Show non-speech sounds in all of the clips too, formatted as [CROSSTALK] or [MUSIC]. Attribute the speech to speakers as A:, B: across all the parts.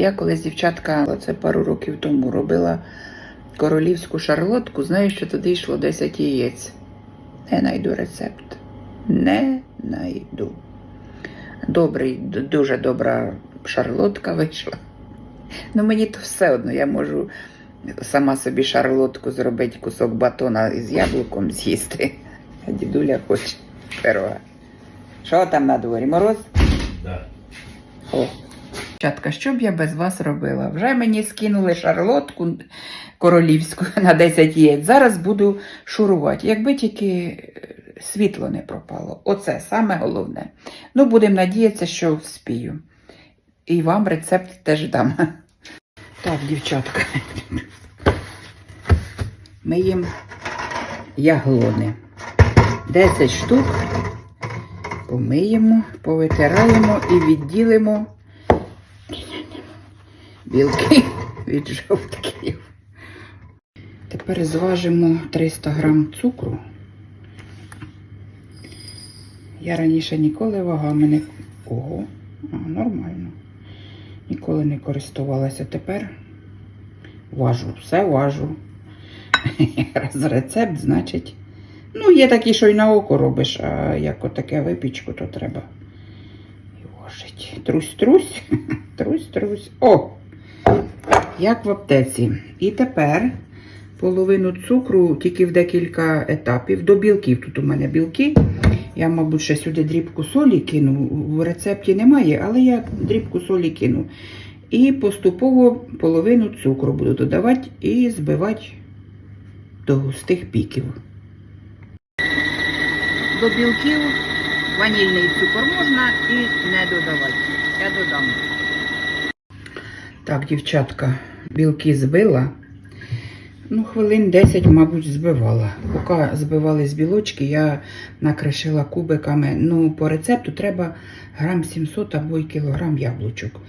A: Я колись дівчатка, це пару років тому робила королівську шарлотку, знаю, що туди йшло 10 яєць. Не найду рецепт. Не найду. Добрий, дуже добра шарлотка вийшла. Ну, мені то все одно, я можу сама собі шарлотку зробити, кусок батона з яблуком з'їсти. А дідуля хоче пирога. Що там на дворі? Мороз?
B: Да.
A: О. Чатка, що б я без вас робила? Вже мені скинули шарлотку королівську на 10 яєць. Зараз буду шурувати. Якби тільки е, світло не пропало. Оце саме головне. Ну, будемо надіятися, що вспію. І вам рецепт теж дам. Так, дівчатка. Ми їм яглони. 10 штук помиємо, повитираємо і відділимо білки від жовтків. Тепер зважимо 300 грам цукру. Я раніше ніколи вагами не. Ого, а, нормально. Ніколи не користувалася. Тепер важу, все важу. [LAUGHS] Раз рецепт, значить. Ну, є такі, що й на око робиш, а як отаке випічку, то треба. важить. Трусь-трусь, [LAUGHS] трусь-трусь. О! Як в аптеці. І тепер половину цукру тільки в декілька етапів. До білків. Тут у мене білки. Я, мабуть, ще сюди дрібку солі кину. В рецепті немає, але я дрібку солі кину. І поступово половину цукру буду додавати і збивати до густих піків. До білків ванільний цукор можна і не додавати. Я додам. Так, дівчатка, білки збила. Ну, хвилин 10, мабуть, збивала. Поки збивали з білочки, я накришила кубиками. Ну, по рецепту треба грам 700 або й кілограм яблучок.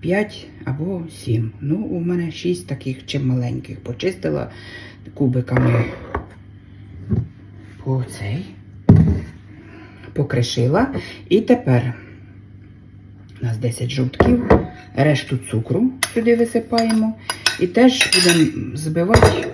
A: 5 або 7. Ну, у мене 6 таких чималеньких. Почистила кубиками по цей. Покришила. І тепер у нас 10 жовтків, решту цукру сюди висипаємо. І теж будемо збивати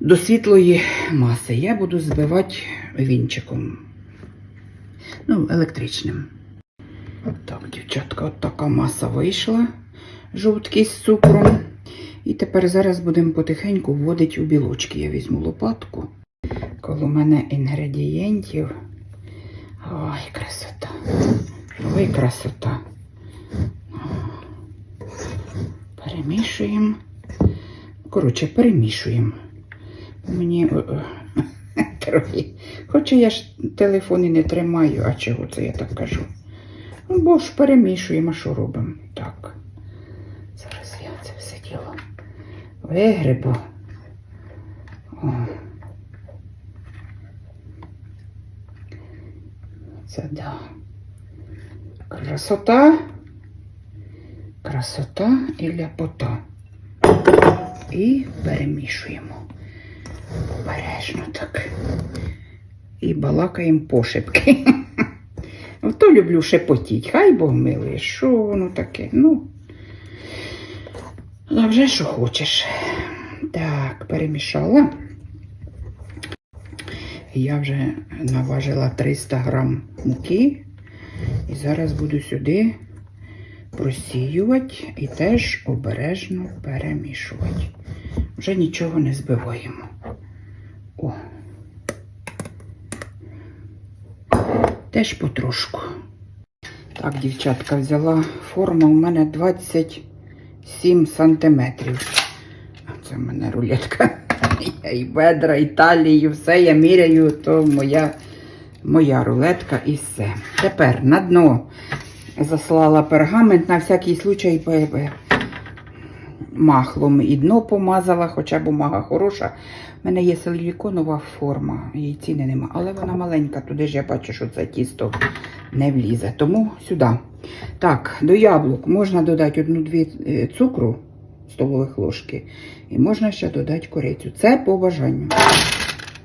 A: до світлої маси. Я буду збивати вінчиком. Ну, електричним. Так, дівчатка, от така маса вийшла. Жовтки з цукром. І тепер зараз будемо потихеньку вводити у білочки. Я візьму лопатку. Коло мене інгредієнтів. Ой, красота. Ой, красота. Перемішуємо. Коротше, перемішуємо. Мені [LAUGHS] трохи. Хоча я ж телефон і не тримаю, а чого це я так кажу? Ну, бо ж перемішуємо, а що робимо? Так. Зараз я це все діло вигребу. О. Це да. Красота. Красота і ляпота. І перемішуємо. Обережно так. І балакаємо пошепки. [LAUGHS] Ото люблю шепотіть. Хай Бог милує, що воно таке? Ну, а вже що хочеш. Так, перемішала. Я вже наважила 300 грам муки. І зараз буду сюди просіювати і теж обережно перемішувати. Вже нічого не збиваємо. О. Теж потрошку. Так, дівчатка, взяла форма у мене 27 сантиметрів. Це в мене рулетка. Я і бедра, і талію, все я міряю, то моя, моя рулетка і все. Тепер на дно заслала пергамент на всякий случай махлом і дно помазала, хоча бумага хороша. У мене є силіконова форма, її ціни нема, але вона маленька, туди ж я бачу, що це тісто не влізе. Тому сюди. Так, до яблук можна додати одну-дві е, цукру столових ложки. І можна ще додати корицю. Це по бажанню.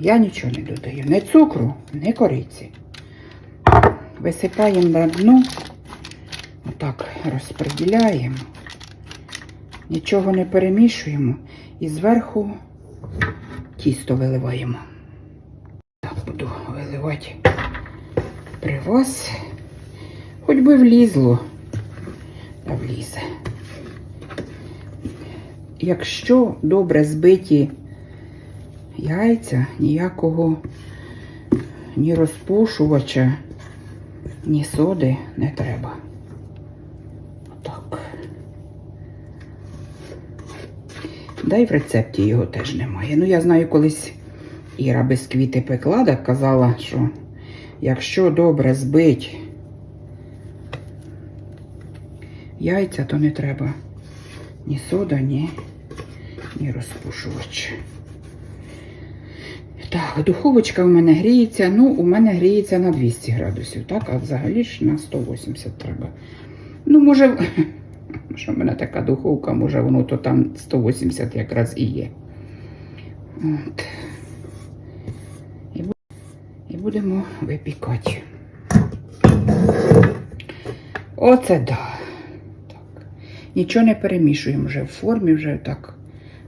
A: Я нічого не додаю. Не цукру, не кориці. Висипаємо на дно Отак розподіляємо. Нічого не перемішуємо і зверху тісто виливаємо. Так, буду виливати при вас. Хоч би влізло, та влізе. Якщо добре збиті яйця, ніякого ні розпушувача, ні соди не треба. Да й в рецепті його теж немає. Ну, я знаю, колись Іра без квіти пекла, так казала, що якщо добре збить яйця, то не треба ні сода, ні, ні розпушувач. Так, духовочка в мене гріється. Ну, у мене гріється на 200 градусів, так? А взагалі ж на 180 треба. Ну, може, що в мене така духовка, може воно то там 180 якраз і є. От. І, будемо випікати. Оце да. Так. Нічого не перемішуємо вже в формі, вже так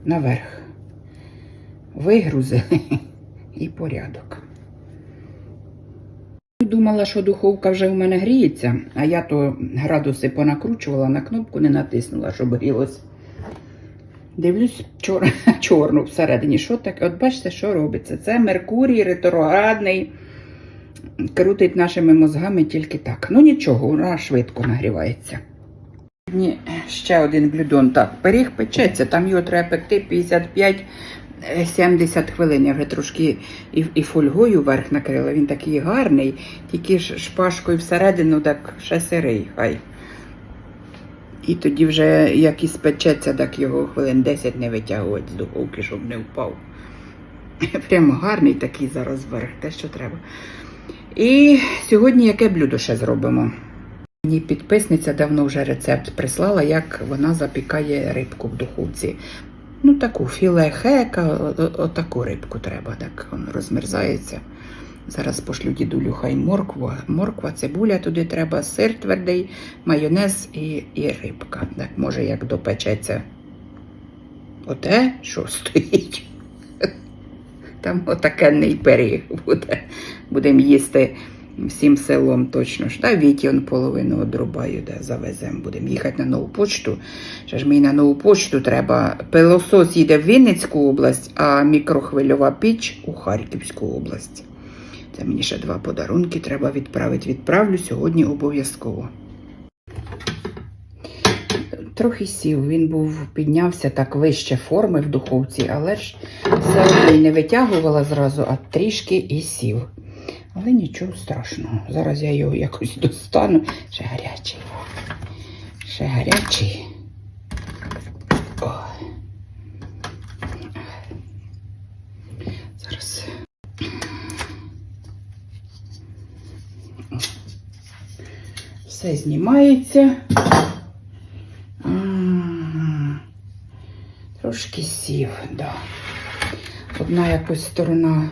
A: наверх. Вигрузили [LAUGHS] і порядок. Думала, що духовка вже у мене гріється, а я то градуси понакручувала, на кнопку не натиснула, щоб грілось. Дивлюсь чор... [LAUGHS] чорну всередині. Що таке? От бачите, що робиться? Це Меркурій ретроградний. Крутить нашими мозгами тільки так. Ну нічого, вона швидко нагрівається. Ще один блюдон. Так, пиріг печеться, там його треба пекти 55-70 хвилин. Я вже трошки і, і фольгою верх накрила. Він такий гарний, тільки ж шпажкою всередину, так ще сирий хай. І тоді вже як і спечеться, так його хвилин 10 не витягувати з духовки, щоб не впав. [LAUGHS] Прямо гарний такий зараз верх, те, що треба. І сьогодні яке блюдо ще зробимо? Мені підписниця давно вже рецепт прислала, як вона запікає рибку в духовці. Ну, таку філе отаку рибку треба, так воно розмерзається. Зараз пошлю дідулю хай моркву, морква, цибуля туди треба, сир твердий, майонез і, і рибка. Так, може, як допечеться. Оте, що стоїть. Там отакенний пиріг буде. Будемо їсти всім селом точно ж. Та Віті он половину одрубаю, де завеземо. Будемо їхати на нову почту. Ще ж мені на нову почту треба. Пилосос їде в Вінницьку область, а мікрохвильова піч у Харківську область. Це мені ще два подарунки треба відправити. Відправлю сьогодні обов'язково. Трохи сів, він був, піднявся так вище форми в духовці, але ж все не витягувала зразу, а трішки і сів. Але нічого страшного. Зараз я його якось достану. Ще гарячий. Ще гарячий. Зараз. Все знімається. Трошки сів, да. Одна якось сторона,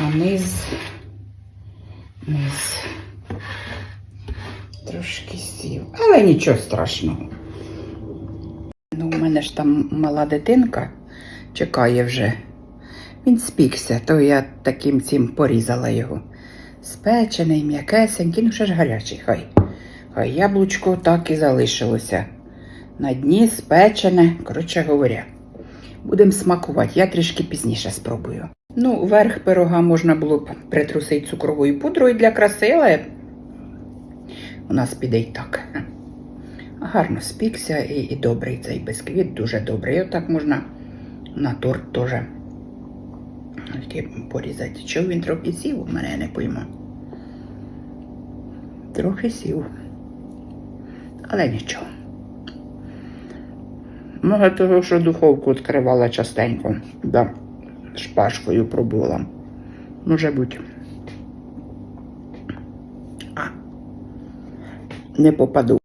A: а низ, низ. Трошки сів. Але нічого страшного. Ну, у мене ж там мала дитинка чекає вже. Він спікся, то я таким цим порізала його. Спечений, м'якесенький, ну ще ж гарячий, хай. Хай яблучко так і залишилося. На дні спечене, коротше говоря. Будемо смакувати. Я трішки пізніше спробую. Ну, верх пирога можна було б притрусити цукровою пудрою для краси, але у нас піде й так. Гарно спікся і, і добрий цей бисквіт, дуже добрий. Отак можна на торт теж порізати. Чого він трохи сів, у мене не пойму. Трохи сів. Але нічого. Може того, що духовку відкривала частенько, да, шпажкою пробувала. Може бути. А. Не попаду.